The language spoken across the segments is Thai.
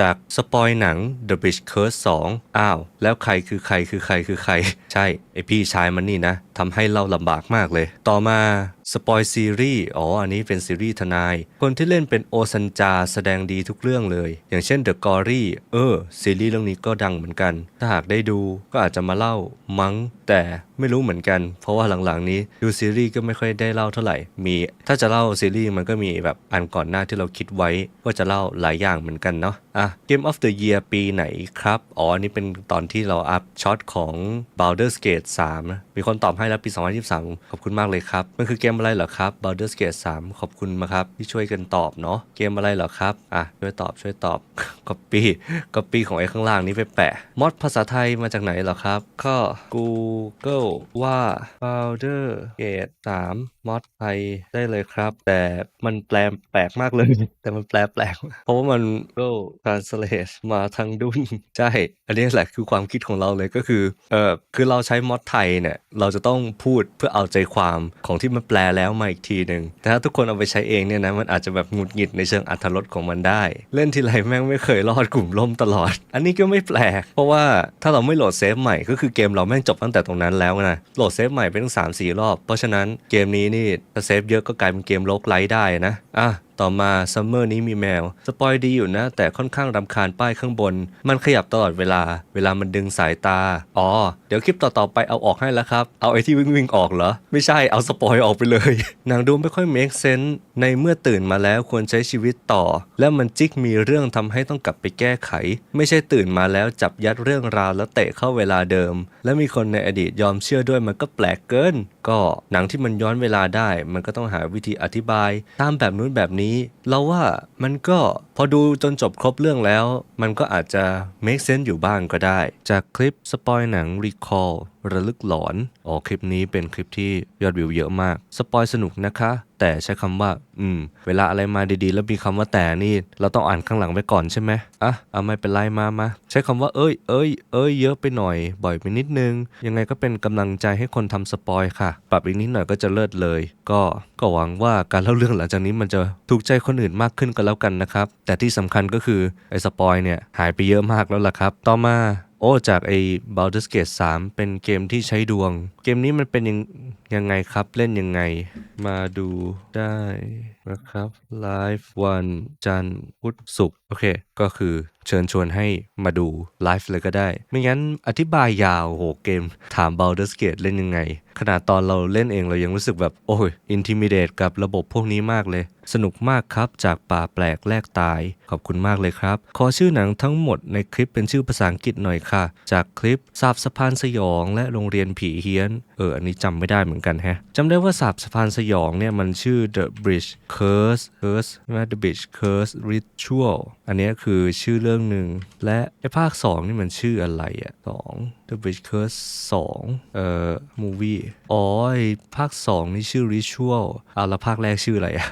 จากสปอยหนัง The Bridge Curse 2 อ้าว แล้วใครคือใครคือใครคือใคร ใช่ ไอพี่ชายมันนี่นะทำให้เราลำบากมากเลย ต่อมาสปอยซีรีส์อ๋ออันนี้เป็นซีรีส์ทนาย คนที่เล่นเป็นโอซันจาแสดงดีทุกเรื่องเลย อย่างเช่น The Gory เออ ซีรีส์เรื่องนี้ก็ดังเหมือนกัน ถ้าหากได้ดูก็อาจจะมาเล่ามั้ง แต่ไม่รู้เหมือนกัน เพราะว่าหลังๆนี้ดูซีรีส์ก็ไม่ค่อยได้เล่าเท่าไหร่ มีถ้าจะเล่าซีรีส์มันก็มีแบบอันก่อนหน้าที่เราคิดไว้ว่าจะเล่าหลายอย่างเหมือนกันเนาะอะ Game of the Year ปีไหนครับอ๋ออันนี้เป็นตอนที่เราอัพช็อตของ Baldur's Gate 3นะมีคนตอบให้แล้วปี 2023 ขอบคุณมากเลยครับ มันคือเกมอะไรเหรอครับ Baldur's Gate 3 ขอบคุณมาครับ ที่ช่วยกันตอบเนาะเกมอะไรเหรอครับ อะ ช่วยตอบช่วยตอบ copy copy ของไอ้ข้างล่างนี้ไปแปะมอดภาษาไทยมาจากไหนเหรอครับ ก็ Google ว่า Baldur's Gate 3มอดไทยได้เลยครับ แต่มันแปลแปลกมากเลย แต่มันแปลแปลก เพราะว่ามันก็ translate มาทางดุนใช่ อันนี้แหละคือความคิดของเราเลยก็คือเออคือเราใช้มอดไทยเนี่ยเราจะต้องพูดเพื่อเอาใจความของที่มันแปลแล้วมาอีกทีหนึ่งแต่ถ้าทุกคนเอาไปใช้เองเนี่ยนะมันอาจจะแบบหงุดหงิดในเชิงอัธรสของมันได้ เล่นทีไรแม่งไม่เคยรอดกลุ่มล่มตลอด อันนี้ก็ไม่แปลก เพราะว่าถ้าเราไม่โหลดเซฟใหม่ก็คือเกมเราแม่งจบตั้งแต่ตรงนั้นแล้วนะโหลดเซฟใหม่ไปตั้งสามสี่รอบ เพราะฉะนั้นเกมนี้นี่ถ้าเซฟเยอะก็กลายเป็นเกมโลกไลท์ได้นะอะ ต่อมาซัมเมอร์นี้มีแมว สปอยดีอยู่นะ แต่ค่อนข้างรำคาญป้ายข้างบน มันขยับตลอดเวลา เวลามันดึงสายตา อ๋อ เดี๋ยวคลิปต่อๆไปเอาออกให้แล้วครับ เอาไอ้ที่วิ่งวิ่งๆออกเหรอ ไม่ใช่เอาสปอยออกไปเลยนังดูไม่ค่อย make sense ในเมื่อตื่นมาแล้วควรใช้ชีวิตต่อ แล้วมันจิกมีเรื่องทำให้ต้องกลับไปแก้ไข ไม่ใช่ตื่นมาแล้วจับยัดเรื่องราวแล้วเตะเข้าเวลาเดิม และมีคนในอดีตยอมเชื่อด้วยมันก็แปลกเกิน ก็หนังที่มันย้อนเวลาได้ มันก็ต้องหาวิธีอธิบาย ตามแบบนู้นแบบนี้ เราว่ามันก็พอดูจนจบครบเรื่องแล้ว มันก็อาจจะ make sense อยู่บ้างก็ได้ จากคลิปสปอยหนัง Recall ระลึกหลอนอ๋อคลิปนี้เป็นคลิปที่ยอดวิวเยอะมาก สปอยสนุกนะคะ แต่ใช้คำว่า อืม เวลาอะไรมาดีๆ แล้วมีคำว่าแต่นี่ เราต้องอ่านข้างหลังไว้ก่อนใช่ไหมอะเอาไม่เป็นไรมามาใช้คำว่าเอ้ยเอ้ยเอ้ยเยอะไปหน่อย บ่อยไปนิดนึง ยังไงก็เป็นกำลังใจให้คนทำสปอยค่ะ ปรับอีกนิดหน่อยก็จะเลิศเลย ก็ก็หวังว่าการเล่าเรื่องหลังจากนี้มันจะถูกใจคนอื่นมากขึ้นก็แล้วกันนะครับแต่ที่สำคัญก็คือไอ้สปอยเนี่ยหายไปเยอะมากแล้วล่ะครับ ต่อมา โอ้จากไอ้ Baldur's Gate 3 เป็นเกมที่ใช้ดวง เกมนี้มันเป็นยังยังไงครับเล่นยังไง มาดูได้นะครับไลฟ์วันจันทร์พุธศุกร์โอเค ก็คือเชิญชวนให้มาดูไลฟ์เลยก็ได้ ไม่งั้นอธิบายยาวโหเกมถาม Baldur's Gate เล่นยังไง ขนาดตอนเราเล่นเองเรายังรู้สึกแบบ โอ้ย intimidate กับระบบพวกนี้มากเลย สนุกมากครับจากป่าแปลกแลกตาย ขอบคุณมากเลยครับ ขอชื่อหนังทั้งหมดในคลิปเป็นชื่อภาษาอังกฤษหน่อยค่ะ จากคลิปสาบสะพานสยองและโรงเรียนผีเฮี้ยน เอออันนี้จำไม่ได้เหมือนกันฮะจำได้ว่าสาบสะพานสยองเนี่ยมันชื่อ The Bridge Curse Curse ใช่ไหม The Bridge Curse Ritual อันนี้คือชื่อเรื่องหนึ่งและไอภาค 2 นี่มันชื่ออะไรอะสอง The Bridge Curse 2 เอ่อ movie อ๋อไอ้ภาค 2 นี่ชื่อ Ritual อะแล้วภาคแรกชื่ออะไรอะ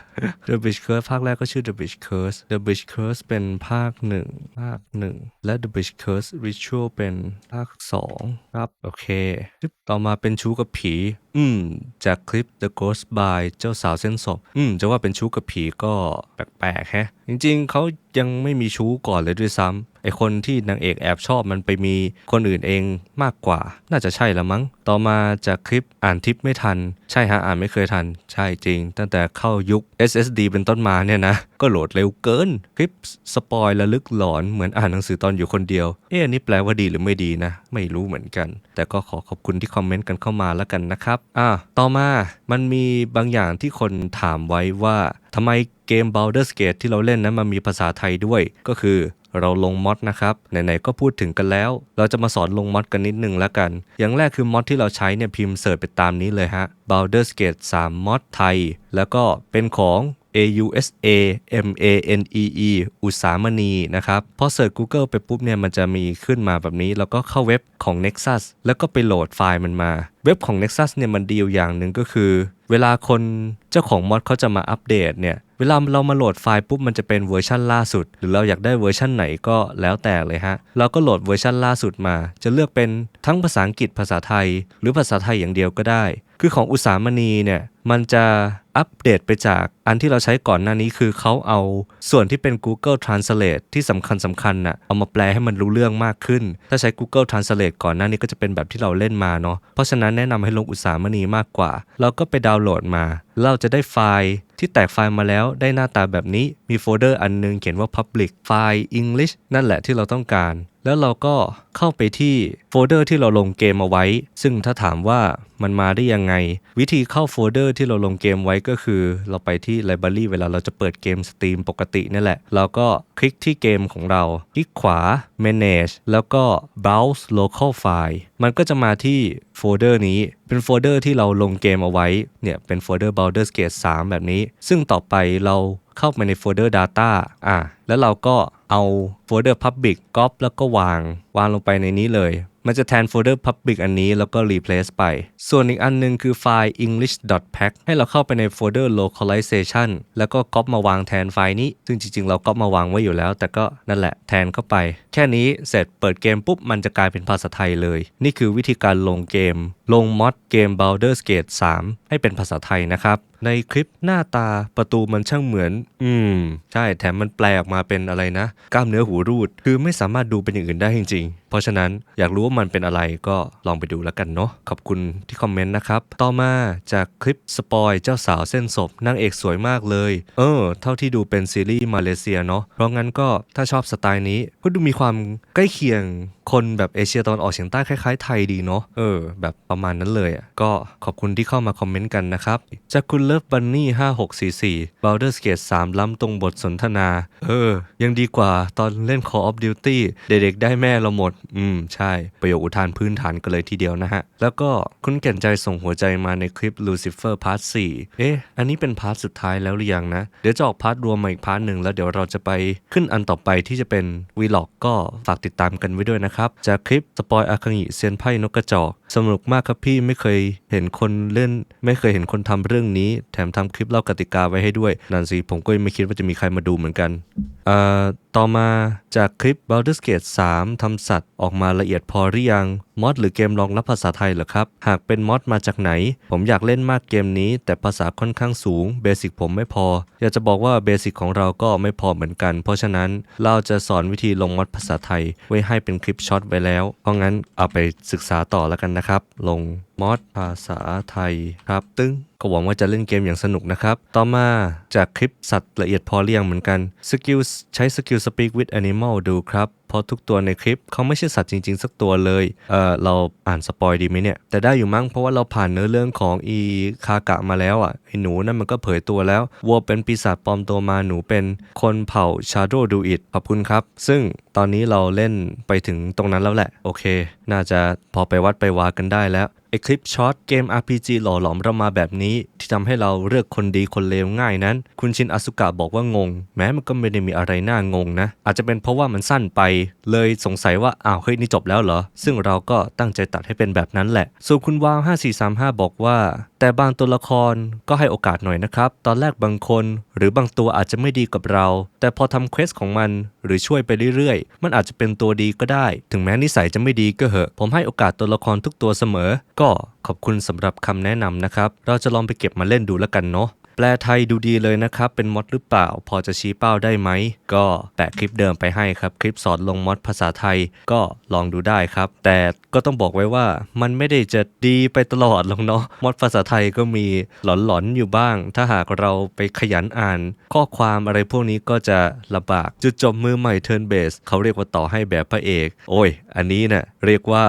The Bridge Curse ภาคแรกก็ชื่อ The Bridge Curse The Bridge Curse เป็นภาค 1 ภาค 1 และ The Bridge Curse Ritual เป็นภาค 2 ครับ โอเค ต่อมาเป็นชู้กับผี อืม จากคลิป The Ghost by เจ้าสาวเส้นศพ อืม จะว่าเป็นชู้กับผีก็แปลกๆแฮะ จริงๆ เขายังไม่มีชู้ก่อนเลยด้วยซ้ำ ไอคนที่นางเอกแอบชอบมันไปมีคนอื่นเองมากกว่า น่าจะใช่ละมั้ง ต่อมาจากคลิปอ่านทิปไม่ทัน ใช่ฮะอ่านไม่เคยทัน ใช่จริง ตั้งแต่เข้ายุค SSD เป็นต้นมาเนี่ยนะ ก็โหลดเร็วเกิน คลิปสปอยระลึกหลอนเหมือนอ่านหนังสือตอนอยู่คนเดียว เอ๊ะอันนี้แปลว่าดีหรือไม่ดีนะ ไม่รู้เหมือนกัน แต่ก็ขอขอบคุณที่คอมเมนต์กันเข้ามาแล้วกันนะครับอ่าต่อมามันมีบางอย่างที่คนถามไว้ว่าทำไมเกม Baldur's Gate ที่เราเล่นนั้นมันมีภาษาไทยด้วยก็คือ เราลงมอดนะครับ ไหนๆก็พูดถึงกันแล้ว เราจะมาสอนลงมอดกันนิดนึงแล้วกัน อย่างแรกคือมอดที่เราใช้เนี่ยพิมพ์เสิร์ชไปตามนี้เลยฮะ Baldur's Gate 3มอดไทย แล้วก็เป็นของ AUSA MANEE อุสามณีนะครับ พอเสิร์ช Google ไปปุ๊บเนี่ยมันจะมีขึ้นมาแบบนี้ แล้วก็เข้าเว็บของ Nexus แล้วก็ไปโหลดไฟล์มันมา เว็บของ Nexus เนี่ยมันดีอยู่อย่างหนึ่งก็คือ เวลาคนเจ้าของมอดเขาจะมาอัปเดตเนี่ย เวลาเรามาโหลดไฟล์ปุ๊บมันจะเป็นเวอร์ชันล่าสุด หรือเราอยากได้เวอร์ชันไหนก็แล้วแต่เลยฮะ เราก็โหลดเวอร์ชันล่าสุดมา จะเลือกเป็นทั้งภาษาอังกฤษภาษาไทย หรือภาษาไทยอย่างเดียวก็ได้ คือของอุตสามณีเนี่ยมันจะอัปเดตไปจากอันที่เราใช้ก่อนหน้านี้คือเขาเอาส่วนที่เป็น Google Translate ที่สำคัญสำคัญน่ะเอามาแปลให้มันรู้เรื่องมากขึ้น ถ้าใช้ Google Translate ก่อนหน้านี้ก็จะเป็นแบบที่เราเล่นมาเนาะเพราะฉะนั้นแนะนำให้ลงอุตสามณีมากกว่า เราก็ไปดาวน์โหลดมา เราจะได้ไฟล์ที่แตกไฟล์มาแล้วได้หน้าตาแบบนี้มีโฟลเดอร์อันนึงเขียนว่า Public ไฟล์ English นั่นแหละที่เราต้องการ แล้วเราก็เข้าไปที่โฟลเดอร์ที่เราลงเกมเอาไว้ ซึ่งถ้าถามว่ามันมาได้ยังไง วิธีเข้าโฟลเดอร์ที่เราลงเกมไว้ก็คือ เราไปที่ Library เวลาเราจะเปิดเกมสตรีมปกตินี่แหละ เราก็คลิกที่เกมของเรา คลิกขวา Manage แล้วก็ Browse Local File มันก็จะมาที่โฟลเดอร์นี้ เป็นโฟลเดอร์ที่เราลงเกมเอาไว้ เนี่ยเป็นโฟลเดอร์ Baldur's Gate 3 แบบนี้ ซึ่งต่อไปเราเข้าไปในโฟลเดอร์ Data อะแล้วเราก็เอาโฟลเดอร์ Public ก๊อปแล้วก็วาง วางลงไปในนี้เลย มันจะแทนโฟลเดอร์ Public อันนี้แล้วก็ replace ไป ส่วนอีกอันหนึงคือไฟล์ english.pack ให้เราเข้าไปในโฟลเดอร์ localization แล้วก็ก๊อปมาวางแทนไฟล์นี้ ซึ่งจริงๆ เราก๊อปมาวางไว้อยู่แล้ว แต่ก็นั่นแหละแทนเข้าไป แค่นี้เสร็จเปิดเกมปุ๊บมันจะกลายเป็นภาษาไทยเลย นี่คือวิธีการลงเกม ลงมอดเกม Baldur's Gate 3 ให้เป็นภาษาไทยนะครับ ในคลิปหน้าตาประตูมันช่างเหมือน อืม ใช่แถมมันแปลออกมาเป็นอะไรนะ กล้ามเนื้อหูรูด คือไม่สามารถดูเป็นอย่างอื่นได้จริง ๆ เพราะฉะนั้นอยากรู้ว่ามันเป็นอะไรก็ลองไปดูแล้วกันเนาะขอบคุณที่คอมเมนต์นะครับต่อมาจากคลิปสปอยเจ้าสาวเส้นศพนางเอกสวยมากเลย เออ เท่าที่ดูเป็นซีรีส์มาเลเซียเนาะเพราะงั้นก็ถ้าชอบสไตล์นี้ก็ดูมีความใกล้เคียงคนแบบเอเชียตะวันออกเฉียงใต้คล้ายๆไทยดีเนาะเออ แบบประมาณนั้นเลยอะก็ขอบคุณที่เข้ามาคอมเมนต์กันนะครับจากคุณเลิฟบันนี่5644 Baldur's Gate 3 ล้ำตรงบทสนทนา เออ ยังดีกว่าตอนเล่น Call of Duty เด็กๆได้แม่เราหมด อืม ใช่ ประโยคอุทานพื้นฐานกันเลยทีเดียวนะฮะ แล้วก็คุณแก่นใจส่งหัวใจมาในคลิป Lucifer Part 4 เอ๊ะ อันนี้เป็นพาร์ทสุดท้ายแล้วหรือยังนะ เดี๋ยวจะออกพาร์ทรวมมาอีกพาร์ทหนึ่งแล้วเดี๋ยวเราจะไปขึ้นอันต่อไปที่จะเป็นวีล็อกก็ฝากติดตามกันไว้ด้วยนะครับ จากคลิปสปอยอาคังิเซียนไพ่นกกระจอกสนุกมากครับพี่ไม่เคยเห็นคนเล่น ไม่เคยเห็นคนทำเรื่องนี้ แถมทำคลิปเล่ากติกาไว้ให้ด้วยนั่นสิผมก็ไม่คิดว่าจะมีใครมาดูเหมือนกันต่อมาจากคลิป Baldur's Gate 3ทำสัตว์ออกมาละเอียดพอหรือยังมอดหรือเกมรองรับภาษาไทยเหรอครับ หากเป็นมอดมาจากไหน ผมอยากเล่นมากเกมนี้ แต่ภาษาค่อนข้างสูงเบสิกผมไม่พอ อยากจะบอกว่าเบสิกของเราก็ไม่พอเหมือนกัน เพราะฉะนั้นเราจะสอนวิธีลงมอดภาษาไทย ไว้ให้เป็นคลิปช็อตไว้แล้ว เพราะงั้นเอาไปศึกษาต่อแล้วกันนะครับ ลงมอดภาษาไทยครับ ตึ้งก็หวังว่าจะเล่นเกมอย่างสนุกนะครับ ต่อมาจากคลิปสัตว์ละเอียดพอเรียงเหมือนกันสกิลใช้สกิล Speak with Animal ดูครับ เพราะทุกตัวในคลิปเขาไม่ใช่สัตว์จริง ๆ สักตัวเลย เออเราอ่านสปอยดีไหมเนี่ย แต่ได้อยู่มั้งเพราะว่าเราผ่านเนื้อเรื่องของอีคากะมาแล้วอะไอหนูนั่นมันก็เผยตัวแล้ววัวเป็นปีศาจปลอมตัวมาหนูเป็นคนเผ่าชาโดดูอิดขอบคุณครับ ซึ่งตอนนี้เราเล่นไปถึงตรงนั้นแล้วแหละ โอเค น่าจะพอไปวัดไปวากันได้แล้ว คลิปช็อตเกม RPG หล่อหลอมเรามาแบบนี้ ที่ทำให้เราเลือกคนดีคนเลวง่ายนั้น คุณชินอสุกะบอกว่างง แม้มันก็ไม่ได้มีอะไรน่างงนะ อาจจะเป็นเพราะว่ามันสั้นไป เลยสงสัยว่าอ้าวเฮ้ยนี่จบแล้วเหรอ ซึ่งเราก็ตั้งใจตัดให้เป็นแบบนั้นแหละ ส่วนคุณวาว5435 บอกว่า แต่บางตัวละครก็ให้โอกาสหน่อยนะครับ ตอนแรกบางคน หรือบางตัวอาจจะไม่ดีกับเรา แต่พอทำเควสของมันหรือช่วยไปเรื่อยๆ มันอาจจะเป็นตัวดีก็ได้ ถึงแม้นิสัยจะไม่ดีก็เหอะ ผมให้โอกาสตัวละครทุกตัวเสมอ ก็ขอบคุณสำหรับคำแนะนำนะครับ เราจะลองไปเก็บมาเล่นดูแล้วกันเนาะ แปลไทยดูดีเลยนะครับ เป็นมอดหรือเปล่า พอจะชี้เป้าได้ไหม ก็แปะคลิปเดิมไปให้ครับ คลิปสอนลงมอดภาษาไทยก็ลองดูได้ครับ แต่ก็ต้องบอกไว้ว่ามันไม่ได้จะดีไปตลอดหรอกเนาะมอดภาษาไทยก็มีหลอนๆอยู่บ้าง ถ้าหากเราไปขยันอ่าน ข้อความอะไรพวกนี้ก็จะลำบากจุดจบมือใหม่เทิร์นเบสเขาเรียกว่าต่อให้แบบพระเอก โอ้ย อันนี้เนะ่ะเรียกว่า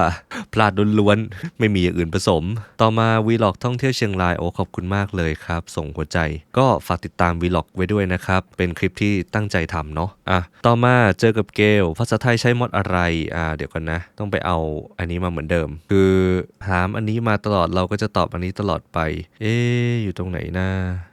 พลาดล้วนๆไม่มีอย่างอื่นผสม ต่อมาวีล็อกท่องเที่ยวเชียงรายโอ้ขอบคุณมากเลยครับ ส่งหัวใจก็ฝากติดตามวีล็อกไว้ด้วยนะครับ เป็นคลิปที่ตั้งใจทำเนาะอะต่อมาเจอกับเกลภาษาไทยใช้มอดอะไรอ่าเดี๋ยวกันนะ ต้องไปเอาอันนี้มาเหมือนเดิม คือถามอันนี้มาตลอดเราก็จะตอบอันนี้ตลอดไป เอ๊ะอยู่ตรงไหนนะ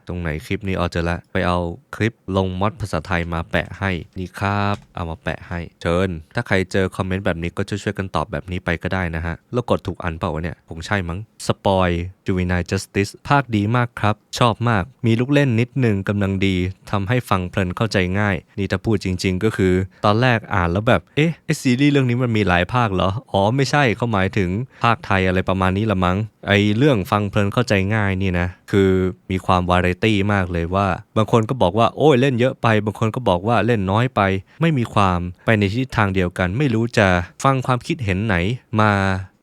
ตรงไหนคลิปนี้เอเจอละไปเอาคลิปลงมอดภาษาไทยมาแปะให้นี่ครับเอามาแปะให้เชิญ ถ้าใครเจอคอมเมนต์แบบนี้ก็ช่วยๆกันตอบแบบนี้ไปก็ได้นะฮะ แล้วกดถูกอันเปล่าวะเนี่ยคงใช่มั้งสปอย Juvenile Justice ภาคดีมากครับ ชอบมากมีลูกเล่นนิดหนึ่งกำลังดีทำให้ฟังเพลินเข้าใจง่าย นี่ถ้าพูดจริง ๆ ก็คือ ตอนแรกอ่านแล้วแบบเอ๊ะไอซีรีส์เรื่องนี้มันมีหลายภาคเหรออ๋อไม่ใช่เขาหมายถึงภาคไทยอะไรประมาณนี้ละมั้งไอเรื่องฟังเพลินเข้าใจง่ายนี่นะคือมีความวาไรตี้มากเลยว่า บางคนก็บอกว่าโอ้ยเล่นเยอะไป บางคนก็บอกว่าเล่นน้อยไป ไม่มีความไปในทิศทางเดียวกัน ไม่รู้จะฟังความคิดเห็นไหนมา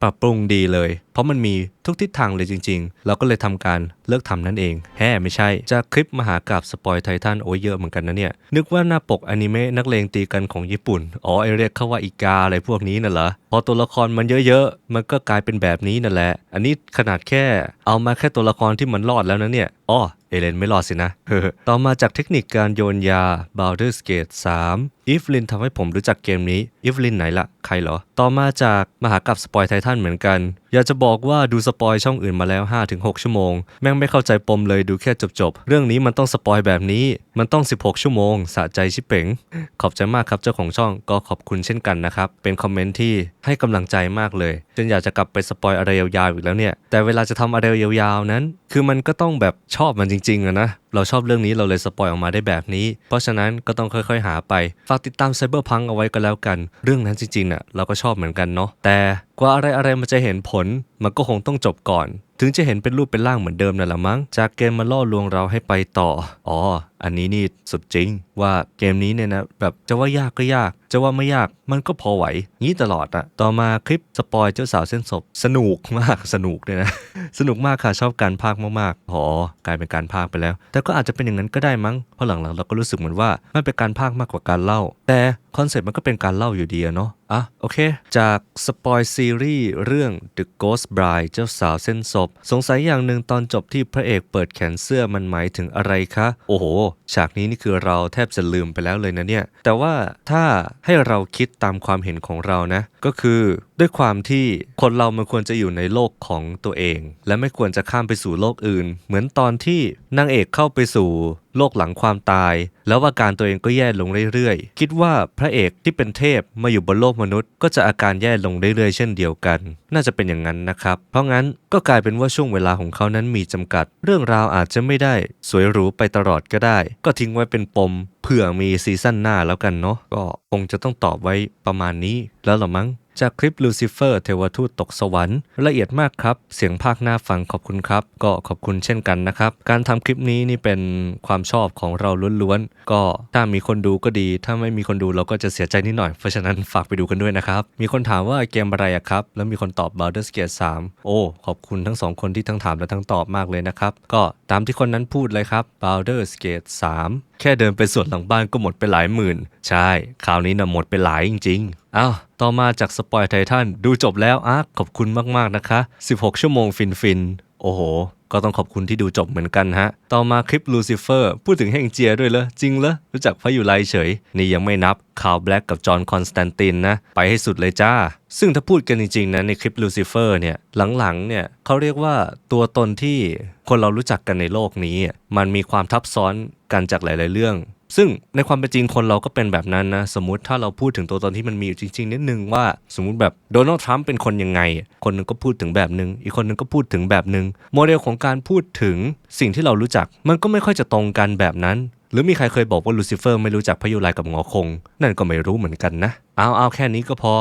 ปรับปรุงดีเลยเพราะมันมีทุกทิศทางเลยจริง ๆ เราก็เลยทำการเลิกทำนั่นเอง แฮ่ไม่ใช่จากคลิปมหากราบสปอยไททันโอ้ยเยอะเหมือนกันนะเนี่ย นึกว่าหน้าปกอนิเมะนักเลงตีกันของญี่ปุ่น อ๋อไอเรียกเขาว่าอีกาอะไรพวกนี้น่ะเหรอ พอตัวละครมันเยอะๆ มันก็กลายเป็นแบบนี้นั่นแหละ อันนี้ขนาดแค่เอามาแค่ตัวละครที่มันรอดแล้วนะเนี่ย อ๋อเอเลนไม่รอดสินะ ต่อมาจากเทคนิคการโยนยา Baldur's Gate 3อีฟลินทำให้ผมรู้จักเกมนี้อีฟลินไหนละใครเหรอ ต่อมาจากมหากราบสปอยไททันเหมือนกัน อยากจะบอกว่าดูสปอยช่องอื่นมาแล้ว 5-6 ชั่วโมง แม่งไม่เข้าใจปมเลยดูแค่จบๆ เรื่องนี้มันต้องสปอยแบบนี้ มันต้อง 16 ชั่วโมง สะใจชิเป๋ง ขอบใจมากครับเจ้าของช่องก็ขอบคุณเช่นกันนะครับ เป็นคอมเมนต์ที่ให้กำลังใจมากเลยจนอยากจะกลับไปสปอยอะไรยาวๆอีกแล้วเนี่ย แต่เวลาจะทำอะไรยาวๆนั้น คือมันก็ต้องแบบชอบมันจริงๆอะนะ เราชอบเรื่องนี้เราเลยสปอยออกมาได้แบบนี้ เพราะฉะนั้นก็ต้องค่อยๆ หาไป ฝากติดตามไซเบอร์พังเอาไว้ก็แล้วกัน เรื่องนั้นจริงๆน่ะเราก็ชอบเหมือนกันเนาะแต่กว่าอะไรๆมันจะเห็นผลมันก็คงต้องจบก่อน ถึงจะเห็นเป็นรูปเป็นร่างเหมือนเดิมนั่นแหละมั้ง จากเกมมาล่อลวงเราให้ไปต่อ อ๋อ อันนี้นี่สุดจริง ว่าเกมนี้เนี่ยนะแบบจะว่ายากก็ยาก จะว่าไม่ยากมันก็พอไหว งี้ตลอดอะต่อมาคลิปสปอยเจ้าสาวเส้นศพ สนุกมากสนุกเลยนะ สนุกมากค่ะชอบการพากมากๆอ๋อกลายเป็นการพากไปแล้ว แต่ก็อาจจะเป็นอย่างนั้นก็ได้มั้งเพราะหลังๆเราก็รู้สึกเหมือนว่ามันเป็นการพากมากกว่าการเล่า แต่คอนเซ็ปต์มันก็เป็นการเล่าอยู่ดีอะเนาะอะโอเค จากสปอยซีรีส์เรื่อง The Ghost Bride เจ้าสาวเส้นศพ สงสัยอย่างหนึ่งตอนจบที่พระเอกเปิดแขนเสื้อมันหมายถึงอะไรคะ โอ้โห ฉากนี้นี่คือเราแทบจะลืมไปแล้วเลยนะเนี่ย แต่ว่าถ้าให้เราคิดตามความเห็นของเรานะ ก็คือ ด้วยความที่คนเรามันควรจะอยู่ในโลกของตัวเอง และไม่ควรจะข้ามไปสู่โลกอื่น เหมือนตอนที่นางเอกเข้าไปสู่โลกหลังความตาย แล้วอาการตัวเองก็แย่ลงเรื่อยๆ คิดว่าพระเอกที่เป็นเทพมาอยู่บนโลกมนุษย์ ก็จะอาการแย่ลงเรื่อยๆ เช่นเดียวกัน น่าจะเป็นอย่างนั้นนะครับ เพราะงั้นก็กลายเป็นว่าช่วงเวลาของเขานั้นมีจำกัด เรื่องราวอาจจะไม่ได้ สวยหรูไปตลอดก็ได้ ก็ทิ้งไว้เป็นปมเผื่อมีซีซั่นหน้าแล้วกันเนาะก็คงจะต้องตอบไว้ประมาณนี้แล้วหรอมั้ง จากคลิปลูซิเฟอร์เทวทูตตกสวรรค์ละเอียดมากครับ เสียงภาคหน้าฟังขอบคุณครับ ก็ขอบคุณเช่นกันนะครับ การทำคลิปนี้นี่เป็นความชอบของเราล้วนๆ ก็ถ้ามีคนดูก็ดี ถ้าไม่มีคนดูเราก็จะเสียใจนิดหน่อย เพราะฉะนั้นฝากไปดูกันด้วยนะครับ มีคนถามว่าเกมอะไรครับ แล้วมีคนตอบ Baldur's Gate 3 โอ้ ขอบคุณทั้งสองคนที่ทั้งถามและทั้งตอบมากเลยนะครับ ก็ตามที่คนนั้นพูดเลยครับ Baldur's Gate 3 แค่เดินไปสวนหลังบ้านก็หมดไปหลายหมื่น ใช่ คราวนี้นะหมดไปหลายจริงๆอ้าวต่อมาจากสปอยไททันดูจบแล้วอะขอบคุณมากๆนะคะ 16 ชั่วโมงฟินฟิน โอ้โห ก็ต้องขอบคุณที่ดูจบเหมือนกันฮะ ต่อมาคลิปลูซิเฟอร์พูดถึงแห่งเจียด้วยเหรอ จริงเหรอ รู้จักพระอยู่ไรเฉย นี่ยังไม่นับคาวแบล็กกับจอห์นคอนสแตนตินนะ ไปให้สุดเลยจ้า ซึ่งถ้าพูดกันจริงๆนะในคลิปลูซิเฟอร์เนี่ย หลังๆเนี่ยเขาเรียกว่าตัวตนที่คนเรารู้จักกันในโลกนี้ มันมีความทับซ้อนกันจากหลาย ๆ เรื่อง ซึ่งในความเป็นจริงคนเราก็เป็นแบบนั้นนะสมมุติถ้าเราพูดถึงตัวตนที่มันมีอยู่จริง ๆ นิดนึงว่าสมมุติแบบโดนัลด์ทรัมป์เป็นคนยังไง คนหนึงก็พูดถึงแบบหนึง อีกคนหนึงก็พูดถึงแบบหนึง โมเดลของการพูดถึงสิ่งที่เรารู้จัก มันก็ไม่ค่อยจะตรงกันแบบนั้น หรือมีใครเคยบอกว่าลูซิเฟอร์ไม่รู้จักพระยุไลกับงอคง นั่นก็ไม่รู้เหมือนกันนะ เอาเอาแค่นี้ก็พอ